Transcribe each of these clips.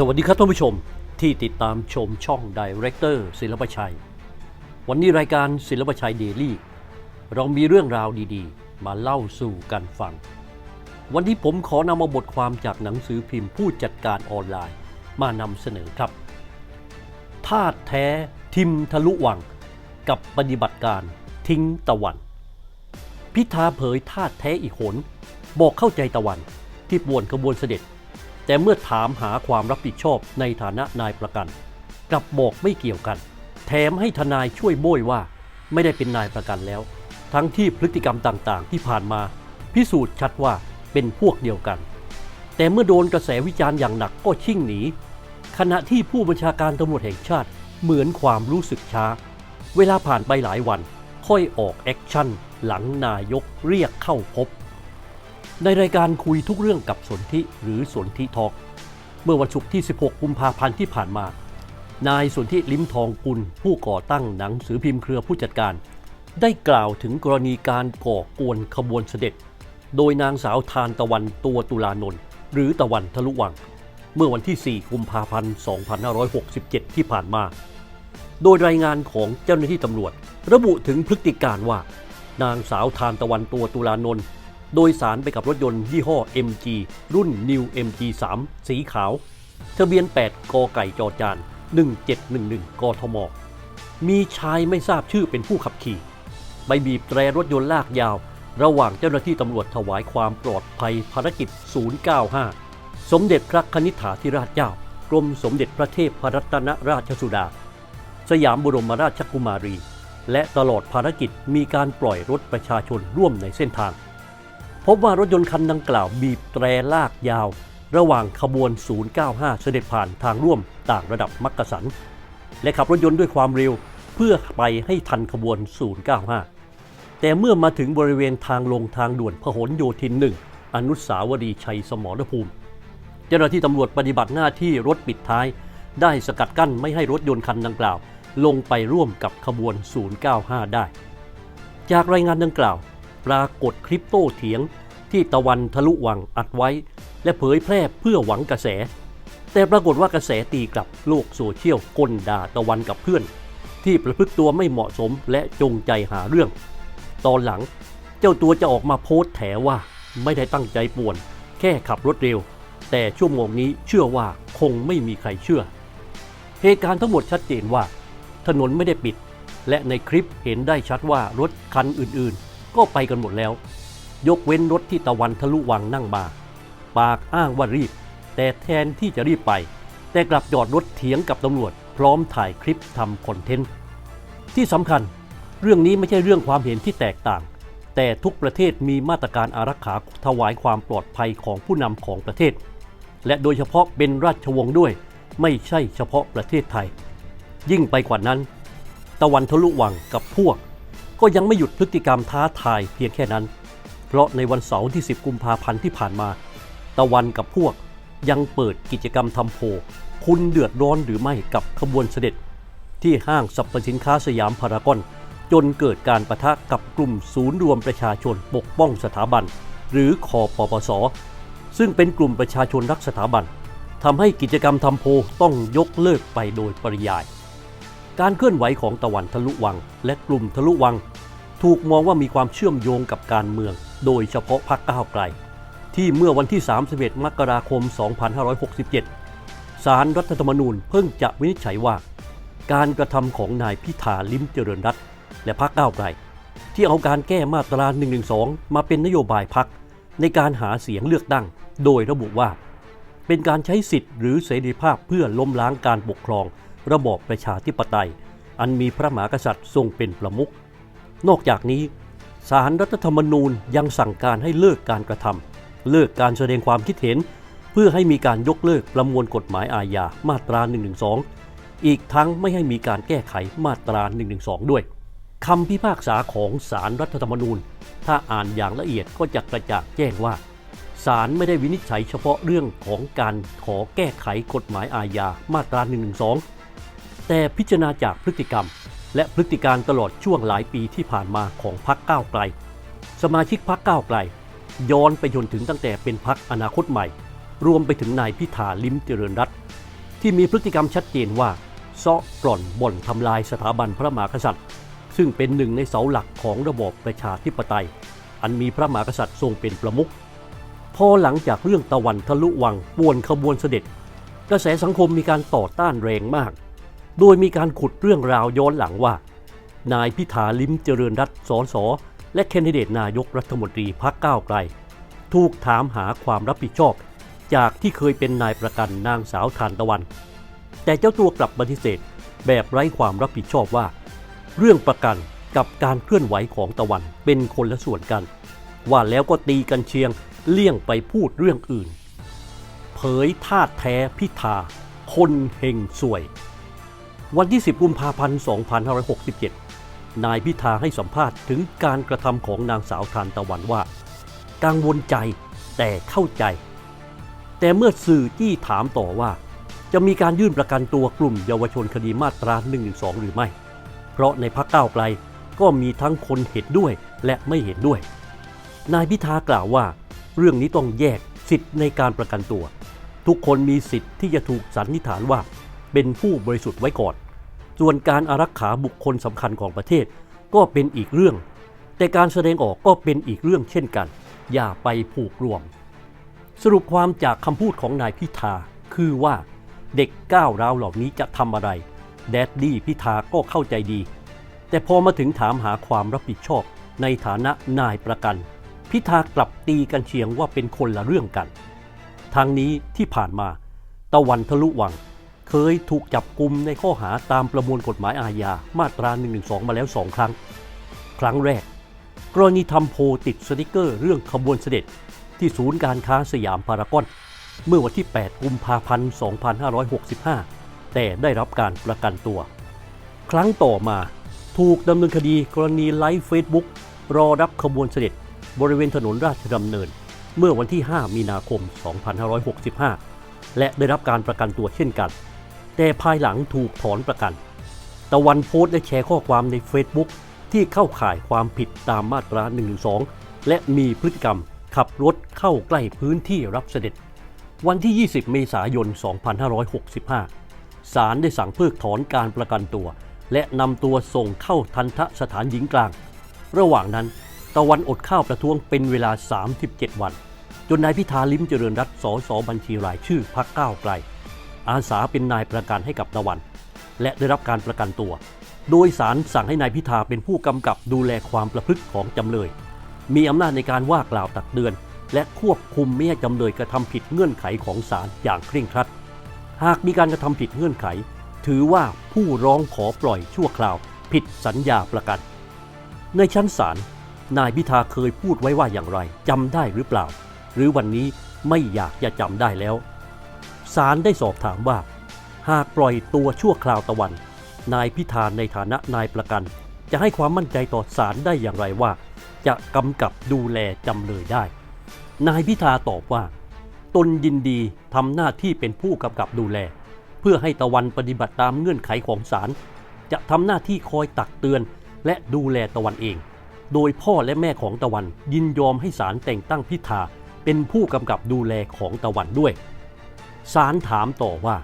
สวัสดีครับท่านผู้ชมที่ติดตามชมช่องดเรคเตอร์ศิลปชัย วันนี้รายการศิลปชัยเดลี่ เรามีเรื่องราวดีๆ มาเล่าสู่กันฟัง วันนี้ผมขอนำมาบทความจากหนังสือพิมพ์ผู้จัดการออนไลน์มานำเสนอครับธาตุแท้ทิมทะลุวัง กับปฏิบัติการทิ้งตะวัน พิธาเผยธาตุแท้อีกหน บอกเข้าใจตะวันที่ป่วนขบวนเสด็จ แต่เมื่อถามหาความรับผิดชอบในฐานะนายประกัน กลับบอกไม่เกี่ยวกัน แถมให้ทนายช่วยโบยว่า ไม่ได้เป็นนายประกันแล้ว ทั้งที่พฤติกรรมต่างๆ ที่ผ่านมา พิสูจน์ชัดว่าเป็นพวกเดียวกัน แต่เมื่อโดนกระแสวิจารณ์อย่างหนักก็ชิ่งหนีขณะที่ผู้บัญชาการตำรวจแห่งชาติเหมือนความรู้สึกช้า เวลาผ่านไปหลายวัน ค่อยออกแอคชั่นหลังนายกเรียกเข้าพบ ในรายการคุยทุกเรื่องกับสนธิหรือสนธิทอกเมื่อวันศุกร์ที่ 16 กุมภาพันธ์ที่ผ่านมา นายสนธิลิ้มทองกุล ผู้ก่อตั้งหนังสือพิมพ์เครือผู้จัดการ ได้กล่าวถึงกรณีการก่อกวนขบวนเสด็จ โดยนางสาวทานตะวันตัวตุลานนท์หรือตะวันทะลุวัง เมื่อวันที่ 4 กุมภาพันธ์ 2567 ที่ผ่านมา โดยรายงานของเจ้าหน้าที่ตำรวจ ระบุถึงพฤติการว่า นางสาวทานตะวันตัวตุลานนท์ โดยสารไปกับรถยนต์ยี่ห้อ MG รุ่น New MG 3 สีขาว ทะเบียน 8 กไก่จอจาน 1711 กทม มีชายไม่ทราบชื่อเป็นผู้ขับขี่ ไปบีบแตรรถยนต์ลากยาว ระหว่างเจ้าหน้าที่ตำรวจถวายความปลอดภัยภารกิจ 095 สมเด็จพระคณิษฐาธิราชเจ้า กรมสมเด็จพระเทพพรัตนราชสุดา สยามบรมราชกุมารีและตลอดภารกิจมีการปล่อยรถประชาชนร่วมในเส้นทาง พบว่ารถยนต์คันดังกล่าวบีบแตรลากยาว ระหว่างขบวน 095 เสด็จผ่านทางร่วมต่างระดับมักกะสัน และขับรถยนต์ด้วยความเร็วเพื่อไปให้ทันขบวน 095 แต่เมื่อมาถึงบริเวณทางลงทางด่วนพหลโยธินหนึ่งอนุสาวรีย์ชัยสมรภูมิ เจ้าหน้าที่ตำรวจปฏิบัติหน้าที่รถปิดท้าย ได้สกัดกั้นไม่ให้รถยนต์คันดังกล่าว ลงไปร่วมกับขบวน 095 ได้ จากรายงานดังกล่าว ปรากฏคลิปโต้เถียง ที่ตะวันทะลุวังอัดไว้ และเผยแพร่เพื่อหวังกระแส แต่ปรากฏว่ากระแสตีกลับโลกโซเชียลก้นด่าตะวันกับเพื่อน ที่ประพฤติตัวไม่เหมาะสมและจงใจหาเรื่อง ตอนหลังเจ้าตัวจะออกมาโพสต์แถว่าไม่ได้ตั้งใจป่วน แค่ขับรถเร็ว แต่ชั่วโมงนี้เชื่อว่าคงไม่มีใครเชื่อ เหตุการณ์ทั้งหมดชัดเจนว่า ถนนไม่ได้ปิด และในคลิปเห็นได้ชัดว่ารถคันอื่นๆ ก็ไปกันหมดแล้ว ยกเว้นรถที่ตะวันทะลุวังนั่งมาปากอ้างว่ารีบ แต่แทนที่จะรีบไป แต่กลับจอดรถเถียงกับตำรวจ พร้อมถ่ายคลิปทำคอนเทนต์ ที่สำคัญ เรื่องนี้ไม่ใช่เรื่องความเห็นที่แตกต่าง แต่ทุกประเทศมีมาตรการอารักขาถวายความปลอดภัยของผู้นำของประเทศ และโดยเฉพาะเป็นราชวงศ์ด้วย ไม่ใช่เฉพาะประเทศไทย ยิ่งไปกว่านั้น ตะวันทะลุวังกับพวก ก็ยังไม่หยุดพฤติกรรมท้าทายเพียงแค่นั้น เพราะในวันเสาร์ที่ 10 กุมภาพันธ์ที่ผ่านมา ตะวันกับพวกยังเปิดกิจกรรมทำโพคุณเดือดร้อนหรือไม่กับขบวนเสด็จ ที่ห้างสรรพสินค้าสยามพารากอน จนเกิดการประทะกับกลุ่มศูนย์รวมประชาชนปกป้องสถาบัน หรือคอปปส ซึ่งเป็นกลุ่มประชาชนรักสถาบันทำให้กิจกรรมทำโพต้องยกเลิกไปโดยปริยาย การเคลื่อนไหวของตะวันทะลุวัง และกลุ่มทะลุวัง ถูกมองว่ามีความเชื่อมโยงกับการเมือง โดยเฉพาะพรรคก้าวไกล ที่เมื่อวันที่ 31 มกราคม 2567สารรัฐธรรมนูญเพิ่งจะวินิจฉัยว่า การกระทำของนายพิธาลิ้มเจริญรัตและพรรคก้าวไกล ที่เอาการแก้มาตรา 112 มาเป็นนโยบายพรรคในการหาเสียงเลือกตั้ง โดยระบุว่า เป็นการใช้สิทธิ์หรือเสรีภาพเพื่อล้มล้างการปกครอง ระบอบประชาธิปไตย อันมีพระมหากษัตริย์ทรงเป็นประมุขนอกจากนี้สารรัฐธรรมนูญยังสั่งการให้เลิกการกระทำเลิกการแสดงความคิดเห็น เพื่อให้มีการยกเลิกประมวลกฎหมายอาญามาตรา 112 อีกทั้งไม่ให้มีการแก้ไขมาตรา 112 ด้วยคำพิพากษาของสารรัฐธรรมนูญ ถ้าอ่านอย่างละเอียดก็จะกระจ่างแจ้งว่าศาลไม่ได้วินิจฉัยเฉพาะเรื่องของการขอแก้ไขกฎหมายอาญามาตรา 112 แต่พิจารณาจากพฤติกรรม และพฤติการตลอดช่วงหลายปีที่ผ่านมาของพรรคก้าวไกล สมาชิกพรรคก้าวไกล ย้อนไปจนถึงตั้งแต่เป็นพรรคอนาคตใหม่ รวมไปถึงนายพิธาลิมเจริญรัตน์ที่มีพฤติกรรมชัดเจนว่าเซาะกร่อนบ่อนทำลายสถาบันพระมหากษัตริย์ ซึ่งเป็นหนึ่งในเสาหลักของระบอบประชาธิปไตย อันมีพระมหากษัตริย์ทรงเป็นประมุขพอหลังจากเรื่องตะวันทะลุวังป่วนขบวนเสด็จ กระแสสังคมมีการต่อต้านแรงมาก โดยมีการขุดเรื่องราวย้อนหลังว่า นายพิธาลิ้มเจริญรัตน์สสและแคนดิเดตนายกรัฐมนตรีพรรคก้าวไกล ถูกถามหาความรับผิดชอบ จากที่เคยเป็นนายประกันนางสาวทานตะวัน แต่เจ้าตัวกลับปฏิเสธแบบไร้ความรับผิดชอบว่า เรื่องประกันกับการเคลื่อนไหวของตะวันเป็นคนละส่วนกัน ว่าแล้วก็ตีกันเชียงเลี่ยงไปพูดเรื่องอื่น เผยท่าแท้พิธาคนเฮงสวย วันที่ 10 กุมภาพันธ์ 2567 นายพิธาให้สัมภาษณ์ถึงการกระทำของนางสาวทานตะวันว่า กังวลใจแต่เข้าใจ แต่เมื่อสื่อจี้ถามต่อว่า จะมีการยื่นประกันตัวกลุ่มเยาวชนคดีมาตรา1นึหรือไม่ เพราะในพักเก้าไกลก็มีทั้งคนเห็นด้วยและไม่เห็นด้วย นายพิธากล่าวว่า เรื่องนี้ต้องแยกสิทธิ์ในการประกันตัว ทุกคนมีสิทธิ์ที่จะถูกสันนิษฐานว่า เป็นผู้บริสุทธิ์ไว้ก่อน ส่วนการอารักขาบุคคลสำคัญของประเทศก็เป็นอีกเรื่อง แต่การแสดงออกก็เป็นอีกเรื่องเช่นกัน อย่าไปผูกรวม สรุปความจากคำพูดของนายพิธาคือว่าเด็กก้าวร้าวเหล่านี้จะทำอะไร แดดดี้พิธาก็เข้าใจดี แต่พอมาถึงถามหาความรับผิดชอบในฐานะนายประกัน พิธากลับตีกันเชียงว่าเป็นคนละเรื่องกันทางนี้ที่ผ่านมา ตะวันทะลุวัง เคยถูกจับกลุมในข้อหาตามประมวลกฎหมายอาญามาตรา1นึมาแล้วสองครั้ง ครั้งแรก กรณีทำโพติดสติกเกอร์เรื่องขบวนเสด็จที่ศูนย์การค้าสยามพารากอน เมื่อวันที่ 8 กุมภาพันธ์ 2565 แต่ได้รับการประกันตัว ครั้งต่อมาถูกดำเนินคดีกรณีไลฟ์เฟซบุ๊กรอรับขบวนเสด็จบริเวณถนนราชดำเนิน เมื่อวันที่ 5 มีนาคม 2565 และได้รับการประกันตัวเช่นกัน แต่ภายหลังถูกถอนประกัน ตะวันโพสต์ได้แชร์ข้อความใน Facebook ที่เข้าข่ายความผิดตามมาตรา 112 และมีพฤติกรรมขับรถเข้าใกล้พื้นที่รับเสด็จ วันที่ 20 เมษายน 2565 ศาลได้สั่งเพิกถอนการประกันตัว และนำตัวส่งเข้าทันทะสถานหญิงกลาง ระหว่างนั้น ตะวันอดข้าวประท้วงเป็นเวลา 37 วัน จนนายพิธาลิ้มเจริญรัตน์สสบัญชีรายชื่อพักก้าวไกล อาสาเป็นนายประกันให้กับตะวัน และได้รับการประกันตัว โดยสารสั่งให้นายพิธาเป็นผู้กำกับดูแลความประพฤติของจำเลย มีอำนาจในการว่ากล่าวตักเตือน และควบคุมไม่ให้จำเลยกระทำผิดเงื่อนไขของศาลอย่างเคร่งครัด หากมีการกระทำผิดเงื่อนไข ถือว่าผู้ร้องขอปล่อยชั่วคราว ผิดสัญญาประกัน ในชั้นศาลนายพิธาเคยพูดไว้ว่าอย่างไรจำได้หรือเปล่า หรือวันนี้ไม่อยากจะจำได้แล้ว ศาลได้สอบถามว่า หากปล่อยตัวชั่วคราวตะวัน นายพิธาในฐานะนายประกัน จะให้ความมั่นใจต่อศาลได้อย่างไรว่า จะกำกับดูแลจำเลยได้ นายพิธาตอบว่า ตนยินดีทำหน้าที่เป็นผู้กำกับดูแล เพื่อให้ตะวันปฏิบัติตามเงื่อนไขของศาลจะทำหน้าที่คอยตักเตือนและดูแลตะวันเอง โดยพ่อและแม่ของตะวันยินยอมให้ศาลแต่งตั้งพิธาเป็นผู้กำกับดูแลของตะวันด้วย ศาลถามต่อว่า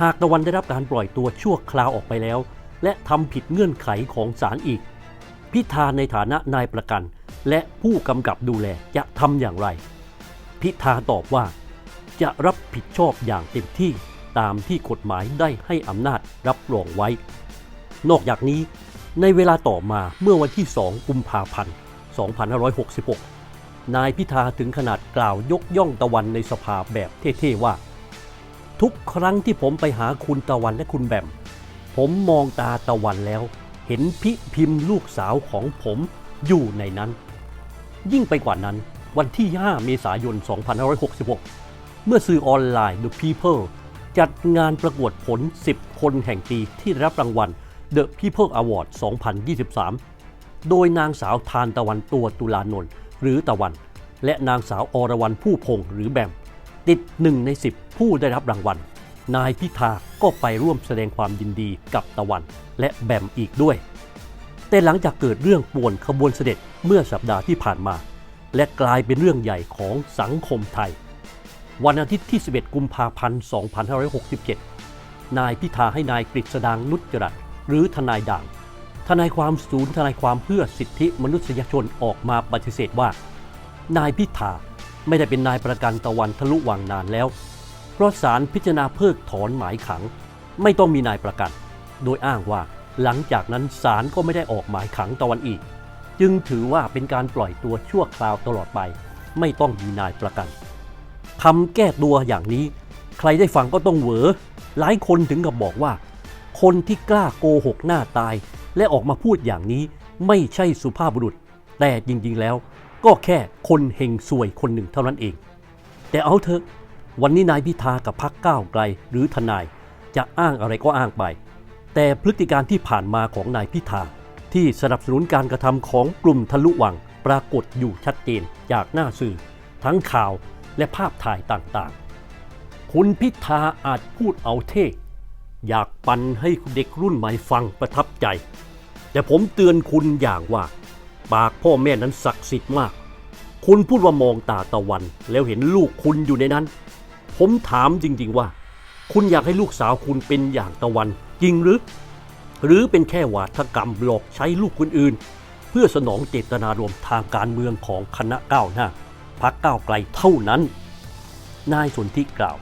หากตะวันได้รับการปล่อยตัวชั่วคราวออกไปแล้ว และทำผิดเงื่อนไขของศาลอีก พิธาในฐานะนายประกัน และผู้กำกับดูแลจะทำอย่างไร พิธาตอบว่า จะรับผิดชอบอย่างเต็มที่ตามที่กฎหมายได้ให้อำนาจรับรองไว้ นอกจากนี้ ในเวลาต่อมาเมื่อวันที่ 2 กุมภาพันธ์ 2566 นายพิธาถึงขนาดกล่าวยกย่องตะวันในสภาแบบเท่ๆว่า ทุกครั้งที่ผมไปหาคุณตะวันและคุณแบม ผมมองตาตะวันแล้ว เห็นพิพิมพ์ลูกสาวของผมอยู่ในนั้น ยิ่งไปกว่านั้น วันที่ 5 เมษายน 2566 เมื่อสื่อออนไลน์ The People จัดงานประกวดผล 10 คนแห่งปีที่รับรางวัล The People Award 2023 โดยนางสาวทานตะวันตัวตุลานนท์หรือตะวัน และนางสาวอรวรรณผู้พงษ์หรือแบม ติดหนึ่งใน 10 ผู้ได้รับรางวัล นายพิธาก็ไปร่วมแสดงความยินดีกับตะวันและแบมอีกด้วย แต่หลังจากเกิดเรื่องป่วนขบวนเสด็จเมื่อสัปดาห์ที่ผ่านมา และกลายเป็นเรื่องใหญ่ของสังคมไทย วันอาทิตย์ที่ 11 กุมภาพันธ์ 2567 นายพิธาให้นายกฤษดางนุจจรัตหรือทนายด่างทนายความศูนย์ทนายความเพื่อสิทธิมนุษยชนออกมาปฏิเสธว่า นายพิธา ไม่ได้เป็นนายประกันตะวันทะลุวังนานแล้ว เพราะศาลพิจารณาเพิกถอนหมายขัง ไม่ต้องมีนายประกัน โดยอ้างว่าหลังจากนั้นศาลก็ไม่ได้ออกหมายขังตะวันอีก จึงถือว่าเป็นการปล่อยตัวชั่วคราวตลอดไป ไม่ต้องมีนายประกันคำแก้ตัวอย่างนี้ ใครได้ฟังก็ต้องเหวอหลายคนถึงกับบอกว่า คนที่กล้าโกหกหน้าตาย และออกมาพูดอย่างนี้ไม่ใช่สุภาพบุรุษ แต่จริงๆแล้ว ก็แค่คนเฮงซวยคนหนึ่งเท่านั้นเอง แต่เอาเถอะวันนี้นายพิธากับพักก้าวไกลหรือทนายจะอ้างอะไรก็อ้างไป แต่พฤติการที่ผ่านมาของนายพิธาที่สนับสนุนการกระทำของกลุ่มทะลุวังปรากฏอยู่ชัดเจนจากหน้าสื่อ ทั้งข่าวและภาพถ่ายต่างๆ คุณพิธาอาจพูดเอาเท่อยากปันให้เด็กรุ่นใหม่ฟังประทับใจ แต่ผมเตือนคุณอย่างว่า ปากพ่อแม่นั้นศักดิ์สิทธิ์มาก คุณพูดว่ามองตาตะวัน แล้วเห็นลูกคุณอยู่ในนั้น ผมถามจริง ๆว่า คุณอยากให้ลูกสาวคุณเป็นอย่างตะวัน จริงหรือ หรือเป็นแค่วาทกรรมหลอกใช้ลูกคนอื่น เพื่อสนองเจตนารมณ์ทางการเมืองของคณะก้าวหน้าพักก้าวไกลเท่านั้น นายสนธิกล่าว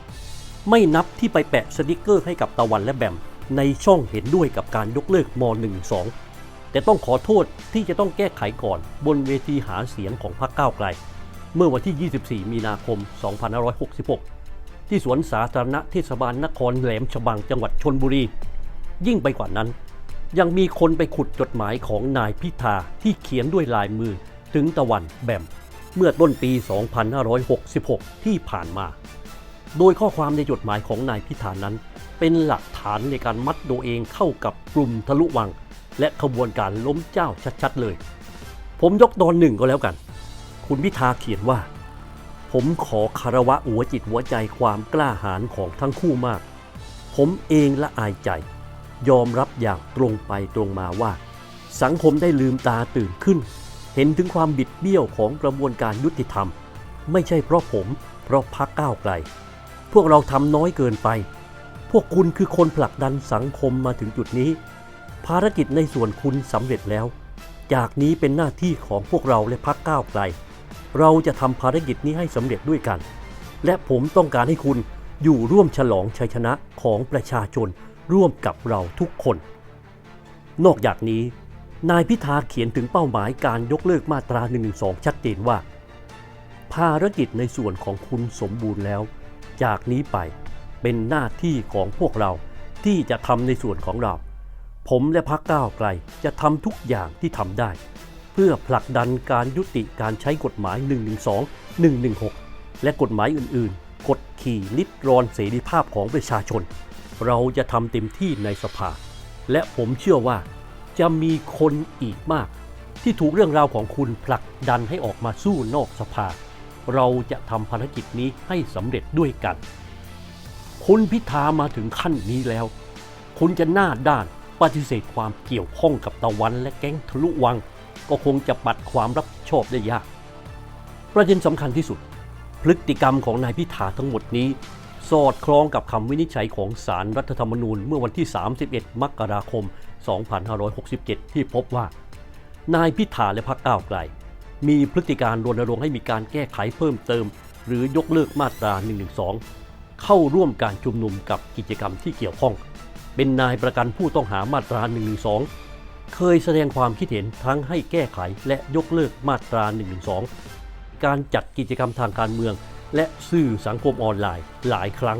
ไม่นับที่ไปแปะสติกเกอร์ให้กับตะวันและแบมในช่องเห็นด้วยกับการยกเลิกม .12 แต่ต้องขอโทษที่จะต้องแก้ไขก่อนบนเวทีหาเสียงของพรรคก้าวไกล เมื่อวันที่ 24 มีนาคม 2566 ที่สวนสาธารณะเทศบาลนครแหลมฉบังจังหวัดชนบุรี ยิ่งไปกว่านั้น ยังมีคนไปขุดจดหมายของนายพิธาที่เขียนด้วยลายมือถึงตะวันแบมเมื่อต้นปี 2566 ที่ผ่านมา โดยข้อความในจดหมายของนายพิธานั้น เป็นหลักฐานในการมัดตัวเองเข้ากับกลุ่มทะลุวัง และขบวนการล้มเจ้าชัดๆเลย ผมยกตอนหนึ่งก็แล้วกัน คุณพิธาเขียนว่า ผมขอคารวะหัวจิตหัวใจความกล้าหาญของทั้งคู่มาก ผมเองละอายใจ ยอมรับอย่างตรงไปตรงมาว่า สังคมได้ลืมตาตื่นขึ้น เห็นถึงความบิดเบี้ยวของกระบวนการยุติธรรม ไม่ใช่เพราะผม เพราะพักก้าวไกล พวกเราทำน้อยเกินไป พวกคุณคือคนผลักดันสังคมมาถึงจุดนี้ ภารกิจในส่วนคุณสำเร็จแล้ว จากนี้เป็นหน้าที่ของพวกเราและพักก้าวไกล เราจะทำภารกิจนี้ให้สำเร็จด้วยกัน และผมต้องการให้คุณอยู่ร่วมฉลองชัยชนะของประชาชนร่วมกับเราทุกคน นอกจากนี้ นายพิธาเขียนถึงเป้าหมายการยกเลิกมาตรา1นึชัดเจนว่า ภารกิจในส่วนของคุณสมบูรณ์แล้ว จากนี้ไปเป็นหน้าที่ของพวกเราที่จะทำในส่วนของเรา ผมและพรรคก้าวไกลจะทำทุกอย่างที่ทำได้ เพื่อผลักดันการยุติการใช้กฎหมาย 112 116 และกฎหมายอื่นๆ กดขี่ลิดรอนเสรีภาพของประชาชน เราจะทำเต็มที่ในสภา และผมเชื่อว่าจะมีคนอีกมาก ที่ถูกเรื่องราวของคุณผลักดันให้ออกมาสู้นอกสภา เราจะทำภารกิจนี้ให้สำเร็จด้วยกัน คุณพิธามาถึงขั้นนี้แล้ว คุณจะหน้าด้าน ปฏิเสธความเกี่ยวข้องกับตะวันและแก๊งทะลุวัง ก็คงจะปัดความรับผิดชอบได้ยาก ประเด็นสำคัญที่สุด พฤติกรรมของนายพิธาทั้งหมดนี้ สอดคล้องกับคำวินิจฉัยของศาลรรัฐธรรมนูญเมื่อวันที่ 31 มกราคม 2567 ที่พบว่า นายพิธาและพรรคก้าวไกล มีพฤติการรณรงค์ให้มีการแก้ไขเพิ่มเติม หรือยกเลิกมาตรา 112 เข้าร่วมการชุมนุมกับกิจกรรมที่เกี่ยวข้อง เป็นนายประกันผู้ต้องหามาตรา 112 เคยแสดงความคิดเห็นทั้งให้แก้ไขและยกเลิกมาตรา 112 การจัดกิจกรรมทางการเมือง และสื่อสังคมออนไลน์หลายครั้ง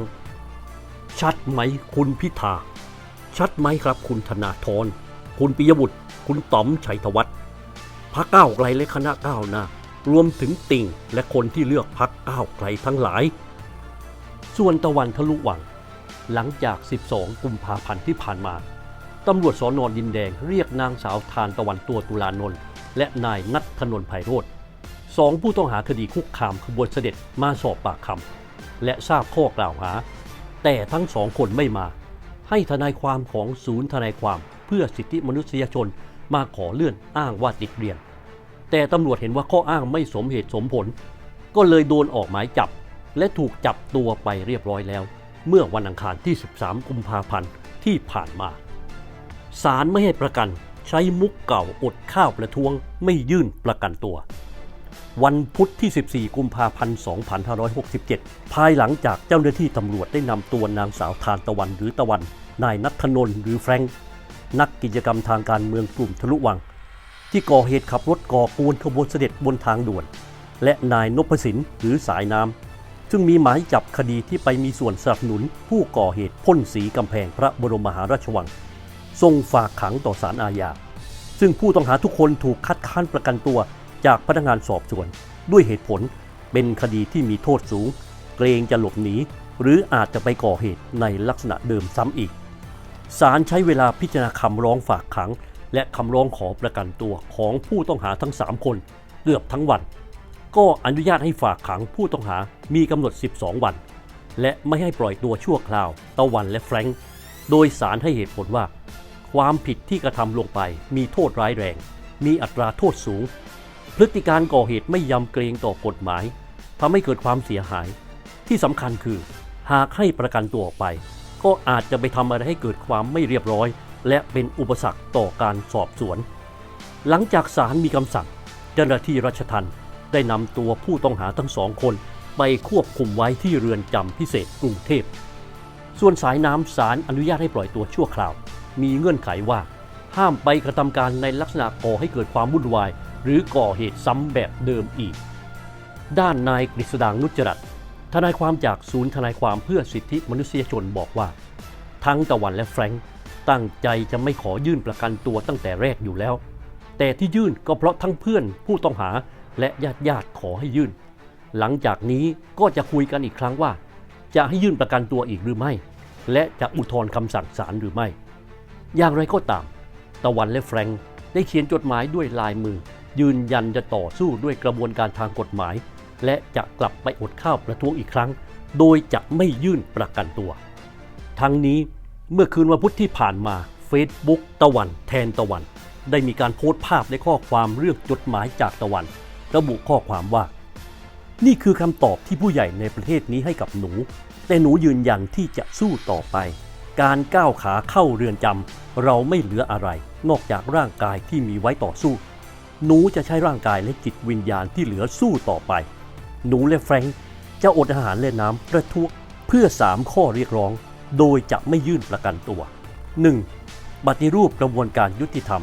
ชัดไหมคุณพิธา ชัดไหมครับคุณธนาธรคุณปิยบุตร คุณต๋อมชัยธวัฒน์พักก้าวไกลและคณะก้าวหน้ารวมถึงติ่งและคนที่เลือกพักก้าวไกลทั้งหลาย ส่วนตะวันทะลุวัง หลังจาก 12 กุมภาพันธ์ที่ผ่านมา ตำรวจสอนอนดินแดงเรียกนางสาวทานตะวันตัวตุลานนท์และนายนัทธนนท์ไพโรธสองผู้ต้องหาคดีคุกคามขบวนเสด็จมาสอบปากคำและทราบข้อกล่าวหา แต่ทั้งสองคนไม่มา ให้ทนายความของศูนย์ทนายความเพื่อสิทธิมนุษยชนมาขอเลื่อนอ้างว่าติดเรียน แต่ตำรวจเห็นว่าข้ออ้างไม่สมเหตุสมผล ก็เลยโดนออกหมายจับ และถูกจับตัวไปเรียบร้อยแล้ว เมื่อวันอังคารที่ 13 กุมภาพันธ์ที่ผ่านมาศาลไม่ให้ประกันใช้มุกเก่าอดข้าวประท้วงไม่ยื่นประกันตัว วันพุธที่ 14 กุมภาพันธ์ 2567 ภายหลังจากเจ้าหน้าที่ตำรวจได้นำตัวนางสาวทานตะวันหรือตะวัน นายนัทนนท์หรือแฟรงค์นักกิจกรรมทางการเมืองกลุ่มทะลุวัง ที่ก่อเหตุขับรถก่อกวนขบวนเสด็จบนทางด่วน และนายนพสินหรือสายน้ำ ซึ่งมีหมายจับคดีที่ไปมีส่วนสนับสนุน ผู้ก่อเหตุพ่นสีกำแพงพระบรมมหาราชวังส่งฝากขังต่อศาลอาญา ซึ่งผู้ต้องหาทุกคนถูกคัดค้านประกันตัวจากพนักงานสอบสวน ด้วยเหตุผลเป็นคดีที่มีโทษสูง เกรงจะหลบหนีหรืออาจจะไปก่อเหตุในลักษณะเดิมซ้ำอีก ศาลใช้เวลาพิจารณาคำร้องฝากขัง และคำร้องขอประกันตัวของผู้ต้องหาทั้ง 3 คน เกือบทั้งวัน ก็อนุญาตให้ฝากขังผู้ต้องหามีกำหนด 12 วัน และไม่ให้ปล่อยตัวชั่วคราว ตะวันและแฟรงค์โดยสารให้เหตุผลว่า ความผิดที่กระทำลงไปมีโทษร้ายแรง มีอัตราโทษสูง พฤติการก่อเหตุไม่ยำเกรงต่อกฎหมายทำให้เกิดความเสียหาย ที่สำคัญคือ หากให้ประกันตัวออกไป ก็อาจจะไปทำอะไรให้เกิดความไม่เรียบร้อย และเป็นอุปสรรคต่อการสอบสวน หลังจากศาลมีคำสั่งเจ้าหน้าที่รัชทัน ได้นำตัวผู้ต้องหาทั้งสองคน ไปควบคุมไว้ที่เรือนจำพิเศษกรุงเทพ ส่วนสายน้ำศาลอนุญาตให้ปล่อยตัวชั่วคราว มีเงื่อนไขว่า ห้ามไปกระทำการในลักษณะก่อให้เกิดความวุ่นวาย หรือก่อเหตุซ้ำแบบเดิมอีก ด้านนายกฤษดางนุจรัตทนายความจากศูนย์ทนายความเพื่อสิทธิมนุษยชนบอกว่า ทั้งตะวันและแฟรงค์ตั้งใจจะไม่ขอยื่นประกันตัวตั้งแต่แรกอยู่แล้ว แต่ที่ยื่นก็เพราะทั้งเพื่อนผู้ต้องหา และญาติญาติๆขอให้ยื่น หลังจากนี้ก็จะคุยกันอีกครั้งว่า จะให้ยื่นประกันตัวอีกหรือไม่ และจะอุทธรณ์คำสั่งศาลหรือไม่ อย่างไรก็ตาม ตะวันและแฟรงค์ได้เขียนจดหมายด้วยลายมือ ยืนยันจะต่อสู้ด้วยกระบวนการทางกฎหมาย และจะกลับไปอดข้าวประท้วงอีกครั้ง โดยจะไม่ยื่นประกันตัว ทั้งนี้เมื่อคืนวันพุธที่ผ่านมา Facebook ตะวันแทนตะวัน ได้มีการโพสต์ภาพและข้อความเรื่องจดหมายจากตะวัน ระบุข้อความว่า นี่คือคำตอบที่ผู้ใหญ่ในประเทศนี้ให้กับหนู แต่หนูยืนยันที่จะสู้ต่อไป การก้าวขาเข้าเรือนจำเราไม่เหลืออะไร นอกจากร่างกายที่มีไว้ต่อสู้ หนูจะใช้ร่างกายและจิตวิญญาณที่เหลือสู้ต่อไป หนูและแฟรงค์จะอดอาหารและน้ำประท้วงเพื่อ 3 ข้อเรียกร้อง โดยจะไม่ยื่นประกันตัว 1. ปฏิรูปกระบวนการยุติธรรม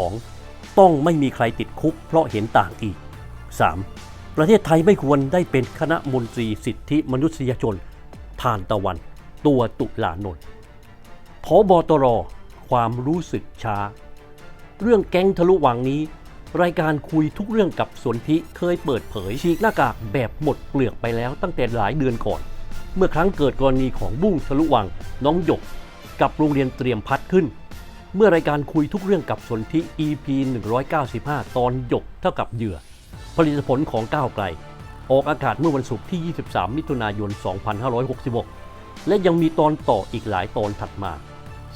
2. ต้องไม่มีใครติดคุกเพราะเห็นต่างอีก 3. ประเทศไทยไม่ควรได้เป็นคณะมนตรีสิทธิมนุษยชน ทานตะวัน ตัวตุลานนท์พบตร ความรู้สึกช้า เรื่องแก๊งทะลุวังนี้ รายการคุยทุกเรื่องกับสนธิเคยเปิดเผยฉีกหน้ากากแบบหมดเปลือกไปแล้วตั้งแต่หลายเดือนก่อน เมื่อครั้งเกิดกรณีของบุ้งทะลุวังน้องหยก กับโรงเรียนเตรียมพัดขึ้นเมื่อรายการคุยทุกเรื่องกับสนธิ EP 195 ตอนหยกเท่ากับเหยื่อ ผลิตผลของก้าวไกล ออกอากาศเมื่อวันศุกร์ที่ 23 มิถุนายน 2566 และยังมีตอนต่ออีกหลายตอนถัดมา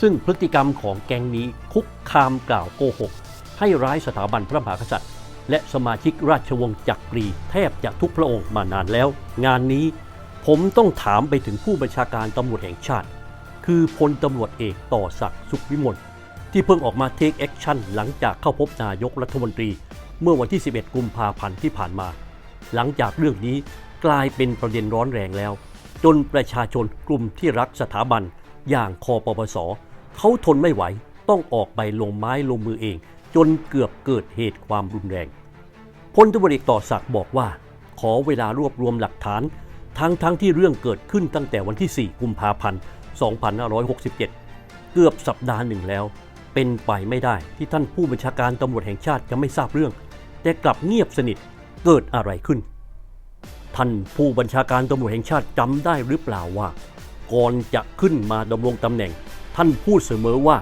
ซึ่งพฤติกรรมของแก๊งนี้คุกคามกล่าวโกหก ให้ร้ายสถาบันพระมหากษัตริย์ และสมาชิกราชวงศ์จักรีแทบจะทุกพระองค์มานานแล้ว งานนี้ผมต้องถามไปถึงผู้บัญชาการตำรวจแห่งชาติ คือพลตำรวจเอกต่อศักดิ์สุขวิมลที่เพิ่งออกมาเทคแอคชั่นหลังจากเข้าพบนายกรัฐมนตรี เมื่อวันที่ 11 กุมภาพันธ์ที่ผ่านมา หลังจากเรื่องนี้กลายเป็นประเด็นร้อนแรงแล้ว จนประชาชนกลุ่มที่รักสถาบัน อย่างคอปปสเขาทนไม่ไหวต้องออกไปลงไม้ลงมือเอง จนเกือบเกิดเหตุความรุนแรงพลตำรวจเอกต่อศักดิ์บอกว่า ขอเวลารวบรวมหลักฐาน ทั้งทั้งที่เรื่องเกิดขึ้นตั้งแต่วันที่ 4 กุมภาพันธ์ 2567 เกือบสัปดาห์หนึ่งแล้ว เป็นไปไม่ได้ที่ท่านผู้บัญชาการตำรวจแห่งชาติจะไม่ทราบเรื่อง แต่กลับเงียบสนิทเกิดอะไรขึ้น ท่านผู้บัญชาการตำรวจแห่งชาติจำได้หรือเปล่าว่า ก่อนจะขึ้นมาดำรงตำแหน่ง ท่านพูดเสมอว่า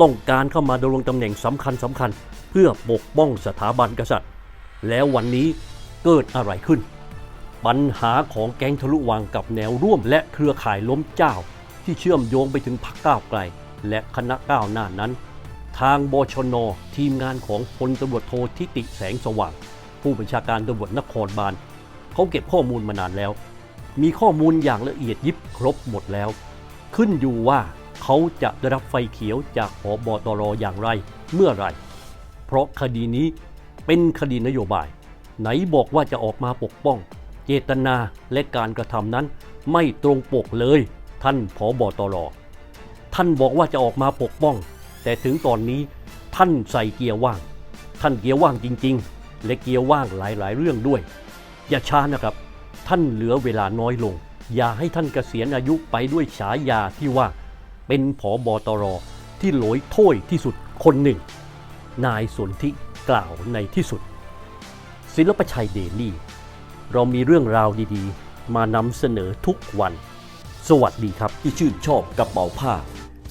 ต้องการเข้ามาดำรงตำแหน่งสำคัญสำคัญ เพื่อปกป้องสถาบันกษัตริย์ แล้ววันนี้เกิดอะไรขึ้น ปัญหาของแก๊งทะลุวังกับแนวร่วมและเครือข่ายล้มเจ้า ที่เชื่อมโยงไปถึงพรรคก้าวไกล และคณะก้าวหน้านั้น ทางบชน ทีมงานของพลตำรวจโททิติแสงสว่าง ผู้บัญชาการตำรวจนครบาลเขาเก็บข้อมูลมานานแล้ว มีข้อมูลอย่างละเอียดยิบครบหมดแล้ว ขึ้นอยู่ว่าเขาจะได้รับไฟเขียวจากผบตรอย่างไรเมื่อไรเพราะคดีนี้เป็นคดีนโยบาย ไหนบอกว่าจะออกมาปกป้อง เจตนาและการกระทำนั้นไม่ตรงปกเลย ท่านผบตรท่านบอกว่าจะออกมาปกป้อง แต่ถึงตอนนี้ท่านใส่เกียร์ว่าง ท่านเกียร์ว่างจริง ๆ และเกียร์ว่างหลายๆ เรื่องด้วย อย่าช้านะครับ ท่านเหลือเวลาน้อยลง อย่าให้ท่านเกษียณอายุไปด้วยฉายาที่ว่า เป็นผอบอตรที่หลอยถ้วยที่สุดคนหนึ่ง นายสนธิกล่าวในที่สุด ศิลปชัยเดลี่ เรามีเรื่องราวดีๆ มานำเสนอทุกวัน สวัสดีครับที่ชื่นชอบกระเป๋าผ้า